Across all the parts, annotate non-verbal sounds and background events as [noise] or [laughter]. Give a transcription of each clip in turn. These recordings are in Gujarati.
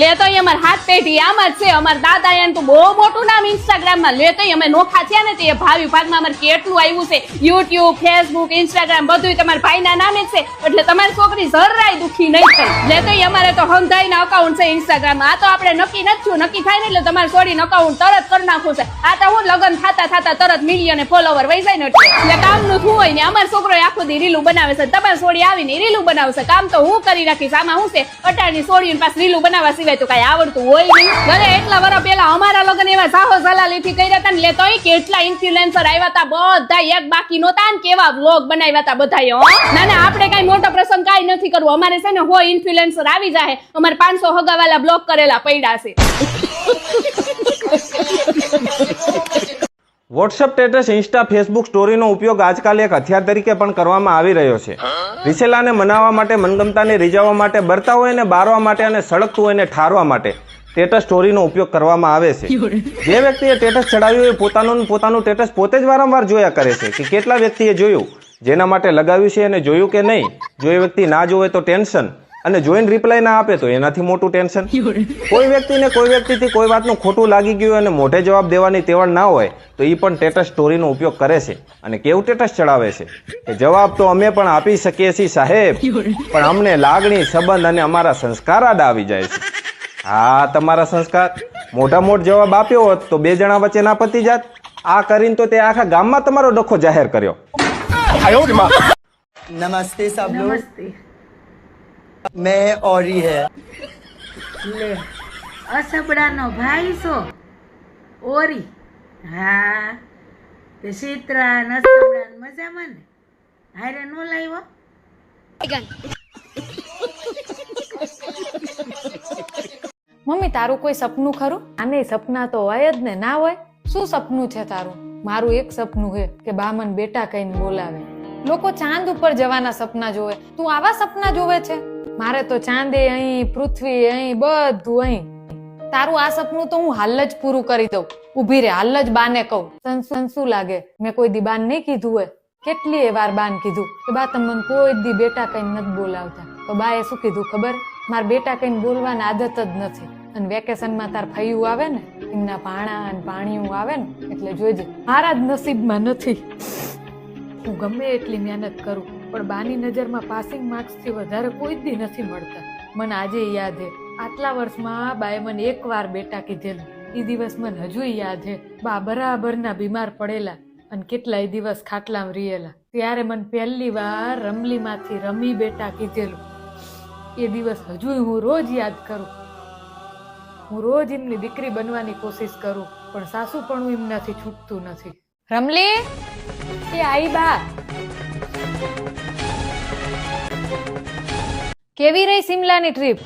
લે તો અમાર હાથ પેઢી આમ જ છે. અમાર દાદા એમ તો બહુ મોટું નામ ઇન્સ્ટાગ્રામમાં લે તો અમે નોખા થયા ને તે ભાવ વિભાગમાં અમારે કેટલું આવ્યું છે. યુટ્યુબ ફેસબુક ઇન્સ્ટાગ્રામ બધું તમારા ભાઈના નામે છે. એટલે તમારી છોકરી જરાય દુખી નહીં થાય. લે તો અમારે તો હંધાઈના અકાઉન્ટ છે ઇન્સ્ટાગ્રામ આ તો આપણે નક્કી નથી નક્કી થાય ને એટલે તમારે છોડીને અકાઉન્ટ તરત કરી નાખવું છે. આ તો હું લગન થતા થતા તરત મિલિયન ફોલોવર વહી જાય ને એટલે. કામનું શું હોય ને અમાર છોકરો આખો દી રીલું બનાવે છે. તમારી છોડી આવીને રીલું બનાવશે. કામ તો હું કરી રાખીશ. આમાં શું છે? અટાણી છોડીને પાસે રીલું બનાવવા સિવાય કાંઈ આવડતું હોય નહીં. ભલે એટલા વર્ષ પહેલા અમારા લગ્ન એવા સાહો સલાલીથી કર્યા હતા ને લેતો ઈ કેટલા ઇન્ફ્લુએન્સર આવ્યા હતા, બધા એક બાકી નહોતા ને કેવા વ્લોગ બનાવ્યા હતા બધાએ ના ના, આપણે કાંઈ મોટો પ્રસંગ કઈ નથી કરવું. અમારે છે ને હોય ઇન્ફ્લુએન્સર આવી જાય અમારે પાંચસો હગાવાલા બ્લોક કરેલા પડ્યા છે. વોટ્સઅપ સ્ટેટસ, ઇન્સ્ટા, ફેસબુક સ્ટોરીનો ઉપયોગ આજકાલ એક હથિયાર તરીકે પણ કરવામાં આવી રહ્યો છે. રિસેલાને મનાવવા માટે, મનગમતાને રીઝવવા માટે બરતા હોય ને બારવા માટે અને સળગતું હોય ને ઠારવા માટે સ્ટેટસ સ્ટોરીનો ઉપયોગ કરવામાં આવે છે. જે વ્યક્તિએ સ્ટેટસ ચડાવ્યું એ પોતાનું પોતાનું સ્ટેટસ પોતે જ વારંવાર જોયા કરે છે કે કેટલા વ્યક્તિએ જોયું, જેના માટે લગાવ્યું છે અને જોયું કે નહીં. જો એ વ્યક્તિ ના જોવે તો ટેન્શન અને જોઈન રિપ્લાય ના આપે તો એનાથી મોટું ટેન્શન કોઈ વ્યક્તિને કોઈ વ્યક્તિથી કોઈ વાતનું ખોટું લાગી ગયું અને મોઢે જવાબ દેવાની તેવડ ના હોય તો એ પણ ટેટસ સ્ટોરીનો ઉપયોગ કરે છે. અને કેવું ટેટસ ચડાવે છે? કે જવાબ તો અમે પણ આપી શકીએ છીએ સાહેબ પણ અમને લાગણી સંબંધ અને અમારા સંસ્કાર આડા આવી જાય છે. હા તમારા સંસ્કાર. મોટા મોટ જવાબ આપ્યો હોત તો બે જણા વચ્ચે ના પતી જાત. આ કરીને તો તે આખા ગામમાં તમારો ડખો જાહેર કર્યો. નમસ્તે સાહેબ નમસ્તે. મેં ઓરી હે લે અસબડાનો ભાઈ છો ઓરી હા તે શીતરા ન અસબડા મજામાં ને હારે નો લાવ્યો મમ્મી તારું કોઈ સપનું ખરું? આને સપના તો હોય જ ને ના હોય? શું સપનું છે તારું? મારું એક સપનું છે કે બામન બેટા કહીને બોલાવે. લોકો ચાંદ ઉપર જવાના સપના જોવે. તું આવા સપના જોવે છે? મારે તો ચાંદે અહીં, પૃથ્વી અહીં, બધું અહીં. તારું આ સપનું તો હું હાલ જ પૂરું કરી દઉં. ઊભી રે, હાલ જ બાને કહું. સંસુ શું લાગે. મેં કોઈ દી બાન નહીં કીધું હોય. કેટલી વાર બાન કીધું કે બા તમે મને કોઈ દી બેટા કઈ નથી બોલાવતા. તો બાએ શું કીધું ખબર? માર બેટા કઈ બોલવાની આદત જ નથી. અને વેકેશનમાં તાર ફૈયું આવે ને, એમના પાણા અને પાણીયું આવે ને, એટલે જોજે મારા જ નસીબમાં નથી. હું ગમે એટલી મહેનત કરું. પણ બાની નજરમાં પાસિંગ માર્ક્સથી વધારે કોઈ દી નથી મળતા. મને આજે યાદ હે, આટલા વર્ષમાં બાએ મને એકવાર બેટા કીધેલું. એ દિવસ મને હજુ યાદ હે, બા બરાબરના બીમાર પડેલા અને કેટલાય દિવસ ખાટલામાં રિયેલા ત્યારે મને પહેલી વાર રમલીમાંથી રમી બેટા કીધેલું. એ દિવસ હજુ હું રોજ યાદ કરું. હું રોજ એમની દીકરી બનવાની કોશિશ કરું, પણ સાસુ પણ એમનાથી છૂટતું નથી. રમલી? એ આઈ બા. કેવી રહી સિમલાની ટ્રીપ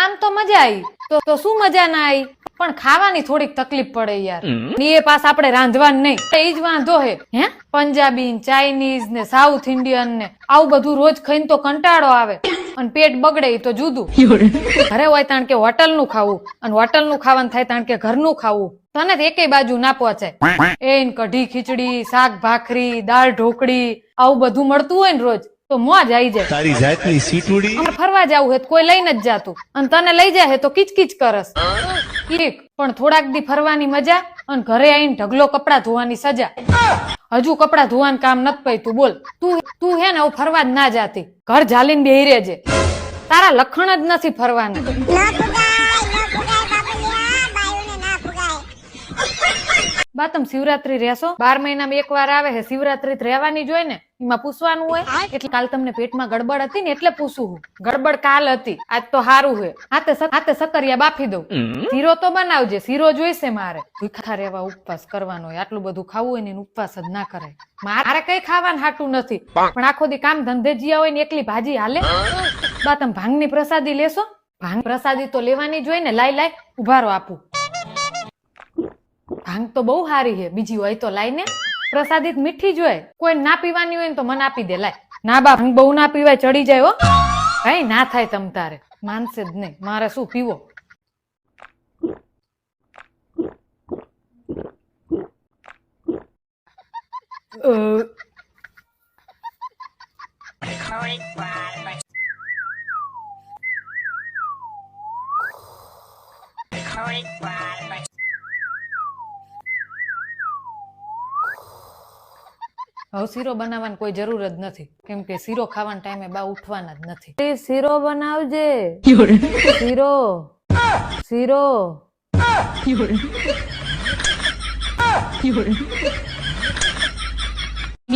આમ તો મજા આવી. તો શું મજા ના આવી? પણ ખાવાની થોડીક તકલીફ પડે યાર. એ પાસ આપણે રાંધવાનું નહીં. એ જ વાંધો હે. હે? પંજાબી ચાઇનીઝ ને સાઉથ ઇન્ડિયન ને આવું બધું રોજ ખાઈને તો કંટાળો આવે. અને પેટ બગડે તો જુદું. ઘરે હોય તાણ કે હોટલનું ખાવું. અને હોટલનું ખાવાનું થાય તાણ કે ઘરનું ખાવું. તને તો એકેય બાજુ ના પહોંચે. [laughs] એ કઢી ખીચડી શાક ભાખરી દાળ ઢોકળી આવું બધું મળતું હોય ને રોજ. તો મોજ આવી જાય તારી જાતની સીટ ઉડી ફરવા જવું હોય તો કોઈ લઈને જ જાતું. અને તને લઈ જાય તો કિચકિચ કરસ. ઠીક પણ થોડાક દી ફરવાની મજા અને ઘરે આવીને ઢગલો કપડા ધોવાની સજા. હજુ કપડા ધોવાનું કામ નત પૈતું બોલ તું તું હે ને હું ફરવા જ ના જાતી. ઘર ઝાલીને બેહી રહેજે. તારા લખણ જ નથી ફરવાના. બા તમે શિવરાત્રી રહેશો? બાર મહિનામાં એક વાર આવે છે શિવરાત્રી રહેવાની જ ને એમાં પૂછવાનું હોય. એટલે કાલ તમને પેટમાં ગડબડ હતી ને એટલે પૂછું હું. ગડબડ કાલ હતી. આજ તો સારું છે હાથે હાથે સકરિયા બાફી દઉં. શીરો તો બનાવજે. શીરો જોઈશે મારે. ભૂખા રહેવા ઉપવાસ કરવાનો હોય. આટલું બધું ખાવું હોય ને ઉપવાસ જ ના કરે મારે કઈ ખાવાનું હાટું નથી. પણ આખો દી કામ ધંધે જીયા હોય ને એકલી ભાજી હાલે. બા તમે ભાંગની પ્રસાદી લેશો? ભાંગ પ્રસાદી તો લેવાની જ હોય ને લાઈ લાઈ ઉભારો આપું. ભાંગ તો બહુ સારી છે. બીજી હોય તો લાઈ ને. પ્રસાદિત મીઠી જ હોય. કોઈ ના પીવાની હોય ને તો મને આપી દે લાય. ના બા ભાંગ બહુ ના પીવાય ચડી જાય હો. કઈ ના થાય તમ તારે. માનશે જ નહીં. મારે શું પીવો? અ, હવે શીરો બનાવવાની કોઈ જરૂર જ નથી. કેમ કે શીરો ખાવાના ટાઈમે બા ઉઠવાના જ નથી. એ શીરો બનાવજે. શીરો. શીરો.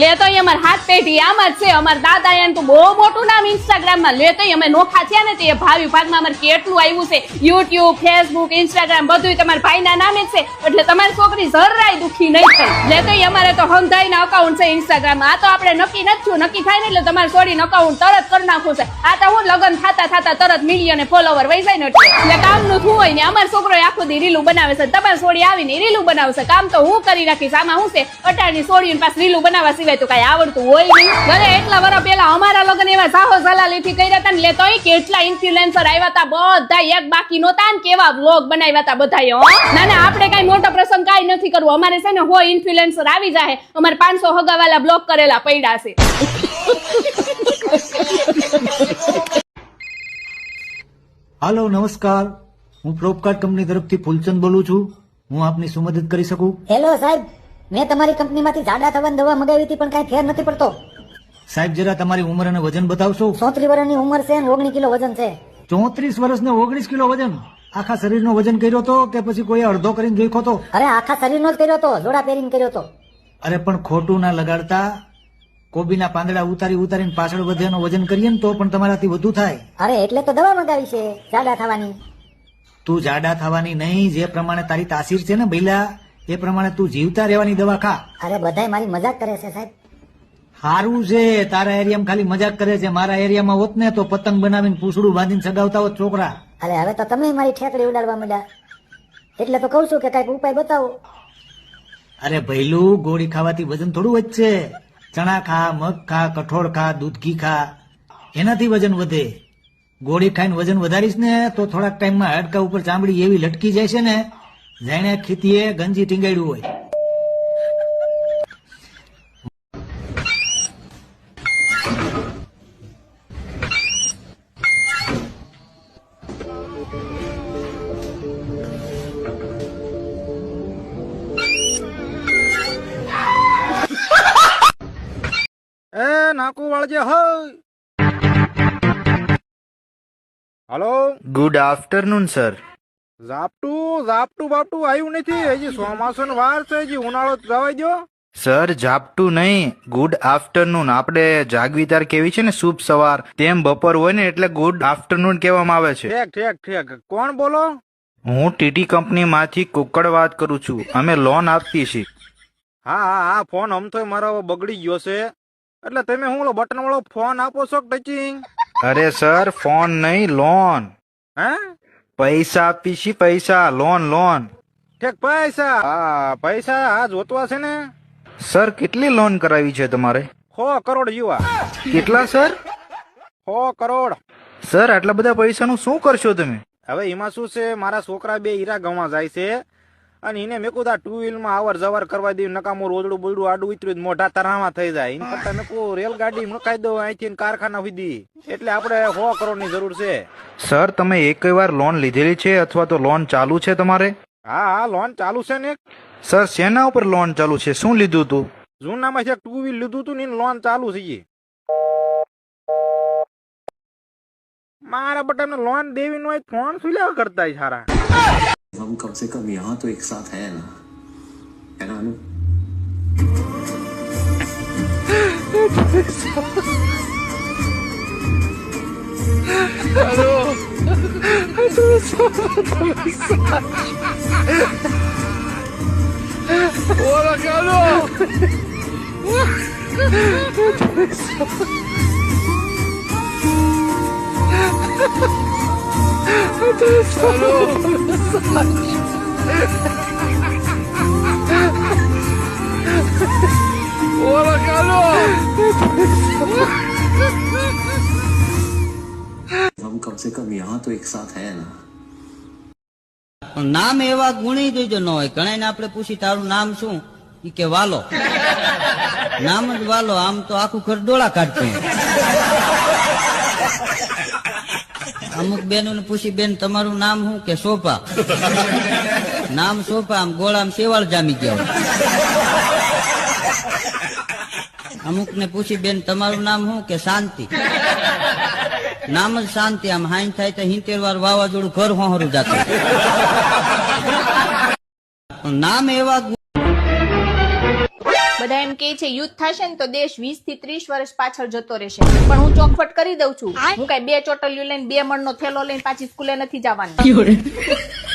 લે તો અમાર હાથ પેઢી આમ જ છે. અમાર દાદા એમ તો બહુ મોટું નામ ઇન્સ્ટાગ્રામમાં લે તો અમે નોખા થયા ને તે ભાવિ ભાગમાં અમારે કેટલું આવ્યું છે. યુટ્યુબ ફેસબુક ઇન્સ્ટાગ્રામ બધું તમારા ભાઈના નામે છે. એટલે તમારી છોકરી જરાય દુખી નહીં થાય. લે તો અમારે તો હમધાઈના અકાઉન્ટ છે ઇન્સ્ટાગ્રામ આ તો આપણે નક્કી નથી નક્કી થાય ને એટલે તમારે છોડીને અકાઉન્ટ તરત કરી નાખવું છે. આ તો હું લગન થતા થતા તરત મિલિયન ફોલોવર વહી જાય ને એટલે. કામનું શું હોય ને અમારો છોકરો આખો દી રીલું બનાવે છે. તમારી છોડી આવીને રીલું બનાવશે. કામ તો હું કરી રાખીશ. આમાં હું છે? અટારની છોડીને પાસ રીલું બનાવવા સિવાય તો કઈ આવડતું હોય નહીં. ભલે એટલા વર્ષ પહેલા અમારા લગ્ન એવા સાહો સલાલીથી કર્યા હતા ને લેતો ઈ કેટલા ઇન્ફ્લુએન્સર આવ્યા હતા બધા એક બાકી નહોતા ને કેવા વ્લોગ બનાવ્યા હતા બધાએ ના ના આપણે કઈ મોટો પ્રસંગ કઈ નથી કરવું. અમારે છે ને હો ઇન્ફ્લુએન્સર આવી જાય અમારે પાંચસો હગાવાલા બ્લોક કરેલા પડ્યા છે. હાલો નમસ્કાર. હું પ્રોપકાર્ડ કંપની તરફથી ફૂલચંદ બોલું છું. હું આપની શું મદદ કરી શકું? હેલો સાહેબ. મેં તમારી કંપનીમાંથી જાડા થવાની દવા મગાવી હતી પણ કાંઈ ફેર નથી પડતો. સાહેબ જરા તમારી ઉંમર અને વજન બતાવશો? ચોત્રીસ વર્ષની ઉંમર છે અને ઓગણીસ કિલો વજન છે. ચોત્રીસ વર્ષ ને ઓગણીસ કિલો વજન? આખા શરીરનો વજન કર્યો તો કે પછી કોઈ અડધો કરીને જોઈખો તો? અરે આખા શરીરનો જ કર્યો તો જોડા પહેરીને કર્યો તો. અરે પણ ખોટું ના લગાડતા. કોબીના પાંદડા ઉતારી ઉતારીને પાછળ વધ્યાનો વજન કરીએ ને તો પણ તમારાથી વધુ થાય. અરે એટલે તો દવા મગાવી છે જાડા થવાની. તું જાડા થવાની નહીં જે પ્રમાણે તારી તાસીર છે ને બૈલા એ પ્રમાણે તું જીવતા રહેવાની દવા ખા. અરે બધાય મારી મજાક કરે છે સાહેબ. સારું છે તારા એરિયામાં ખાલી મજાક કરે છે. મારા એરિયામાં હોત ને તો પતંગ બનાવીને પૂછડું બાંધીને સગાવતા હોત છોકરા. અરે હવે તો તમે મારી ઠેકડી ઉડાડવા માંડ્યા. એટલે તો કહું છું કે કંઈક ઉપાય બતાવો. અરે ભૈલું ગોળી ખાવાથી વજન થોડું વધશે. ચણા ખા મગ ખા કઠોળ ખા દૂધ ઘી ખા. એનાથી વજન વધે. ગોળી ખાઈને વજન વધારીશ ને તો થોડાક ટાઈમમાં હાડકા ઉપર ચામડી એવી લટકી જાય છે ને જાણે ખીતીએ ગંજી ટીંગાડ્યું હોય. એ નાકુ વાળજે હોય હલો? ગુડ આફ્ટરનૂન સર ઝાપટું ઝાપટું બાપટું આવ્યું નથી. હજી ચોમાસુનો વાર છે હજી ઉનાળો જવા દો સર ઝાપટું નહીં. Good afternoon. આપણે જાગવીદાર કેવી છે ને? શુભ સવાર. તેમ બપોર હોય ને એટલે ગુડ આફ્ટરનૂન કહેવામાં આવે છે. ઠેક ઠેક ઠેક. કોણ બોલો? હું ટીટી કંપનીમાંથી કુકડ વાત કરું છું. અમે લોન આપતી છીએ. હા હા હા ફોન આમ તો મારો બગડી ગયો છે. એટલે તમે હું બટન વાળો ફોન આપો છો ટચિંગ? અરે સર ફોન નહીં લોન. હે? પૈસા પીસી પૈસા. Loan loan. ઠેક પૈસા. હા પૈસા આ જોતવા છે ને? સર કેટલી લોન કરાવી છે તમારે? સો કરોડ યુવા કેટલા સર? સો કરોડ. સર આટલા બધા પૈસાનું શું કરશો તમે? હવે એમાં શું છે? મારા છોકરા બે હીરા ગવા જાય છે. અને એને મેં કીધું ટુ વ્હીલમાં અવર જવર કરવા દે નકામું રોજડું બોજડું આડું ઉતર્યું મોઢા તરાવા થઈ જાય. એને કરતા મેં કહું રેલગાડી મુકાઈ દો અહીંથી કારખાના સુધી. એટલે આપણે સો કરોડની જરૂર છે. સર તમે એક વાર લોન લીધેલી છે અથવા તો લોન ચાલુ છે તમારે? હા હા લોન ચાલુ છે ને સર શેના ઉપર લોન ચાલુ છે? શું લીધું તું જૂનામાં છે ટુ વ્હીલ લીધું તું ને લોન ચાલુ છે મારા બટા લોન દેવી નો ફોન શું લેવા કરતા સારા? हम कम से कम यहाँ तो एक साथ है ना है ना अनु हम कम से कम यहाँ तो एक साथ है ना પણ નામ એવા ગુણી જોઈજો ન હોય ઘણા આપણે પૂછી તારું નામ શું ઈ કે વાલો નામ જ વાલો આમ તો આખું ઘર ડોળા કાઢતું અમુક બેનો પૂછી, બેન, તમારું નામ શું? કે સોપા નામ સોપા આમ ગોળામ શેવાળ જામી ગયા અમુક ને પૂછી, બેન, તમારું નામ શું? કે, શાંતિ. નામ જ શાંતિ, આમ હાઈન થાય તો હિંતેર વાર વાવાઝોડું ઘર હોહરું જાતું. નામ એવા બધા એમ કે છે, યુદ્ધ થશે ને તો દેશ વીસથી ત્રીસ વર્ષ પાછળ જતો રહેશે. પણ હું ચોખવટ કરી દઉં છું. હું કઈ બે ચોટલીઓ લઈને બે મણનો થેલો લઈને પાછી સ્કૂલે નથી જવાની. [laughs]